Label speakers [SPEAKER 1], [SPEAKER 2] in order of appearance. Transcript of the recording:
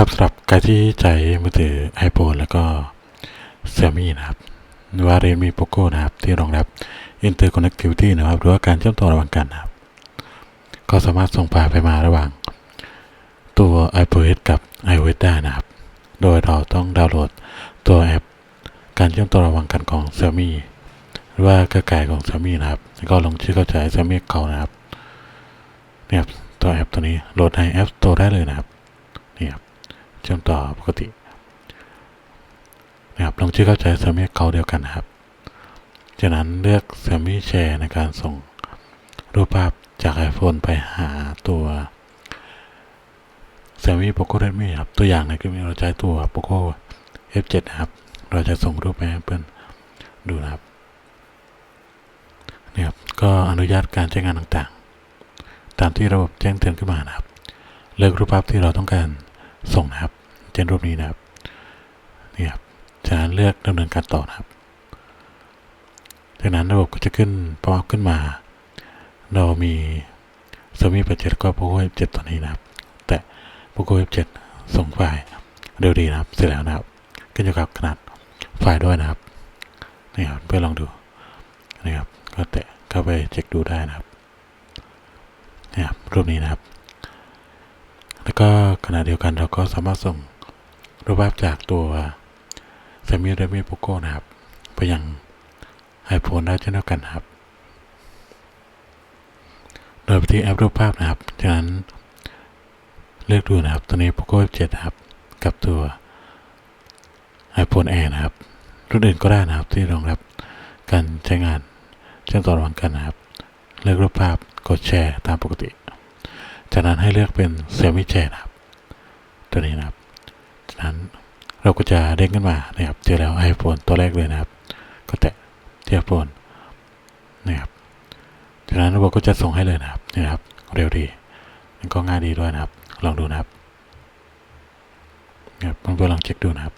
[SPEAKER 1] กับสำหรับใครที่ใช้มือถือ iPhone แล้วก็ Xiaomi นะครับหรือว่า Redmi Poco นะครับ ที่รองรับ Interconnectivity นะครับหรือว่าการเชื่อมต่อระหว่างกันนะครับ ก็สามารถส่งไฟล์ไปมาระหว่าง ตัว iOS กับ iOS ได้นะครับ โดยเราต้องดาวน์โหลดตัวแอป การเชื่อมต่อระหว่างกันของ Xiaomi หรือว่าเครือข่ายของ Xiaomi นะครับแล้วก็ลงชื่อเข้าใจ Xiaomi เขานะครับเนี่ยตัวแอปตัวนี้โหลดใน App Store ได้เลยนะครับนี่ครับ เชื่อมต่อปกตินะครับลงชื่อเข้าใจ Xiaomi เขาเดียวกันนะครับ จากนั้นเลือก Xiaomi Share ในการส่งรูปภาพจาก iPhone ไปหาตัว Xiaomi Poco Redmi ครับ ตัวอย่างในคลิปนี้เราใช้ตัว Poco F7 นะครับ เราจะส่งรูปไปให้เพื่อนดูนะครับนี่ครับ ก็อนุญาตการใช้งานต่างๆ ตามที่ระบบแจ้งเตือนขึ้นมานะครับ เลือกรูปภาพที่เราต้องการ ส่งนะครับเช่นรูปนี้นะครับนี่ครับจากนั้นเลือกดำเนินการต่อนะครับจากนั้นระบบก็จะขึ้นป๊อปขึ้นมา เรามี Xiaomi 8 7แล้วก็ Poco F7 ตัวนี้นะครับ แต่ Poco F7 ส่งไฟล์เร็วดีนะครับ เสร็จแล้วนะครับขึ้นอยู่กับขนาดไฟล์ด้วยนะครับนี่ครับเพื่อลองดูนี่ครับ ก็แตะเข้าไปเช็คดูได้นะครับนี่ครับรูปนี้นะครับ แล้วก็ขณะเดียวกันเราก็สามารถส่งรูปภาพจากตัว Xiaomi Redmi Poco นะครับ ไปยัง iPhone ได้เช่นเดียวกันครับ โดยไปที่แอปรูปภาพนะครับจากนั้นเลือกดูนะครับ ตัวนี้ Poco F7 นะครับ กับตัว iPhone Air นะครับ รุ่นอื่นก็ได้นะครับที่รองรับการใช้งานเชื่อมต่อระหว่างกันนะครับ เลือกรูปภาพกดแชร์ตามปกติ จากนั้นให้เลือกเป็น Xiaomi Share นะครับ ตัวนี้นะครับ จากนั้นเราก็จะเด้งขึ้นมานะครับ เจอแล้ว iPhone ตัวแรกเลยนะครับ ก็แตะที่ iPhone นะครับ จากนั้นระบบก็จะส่งให้เลยนะครับนี่นะครับ เร็วดีมันก็ง่ายดีด้วยนะครับ ลองดูนะครับนะครับเพื่อนๆลองเช็คดูนะครับ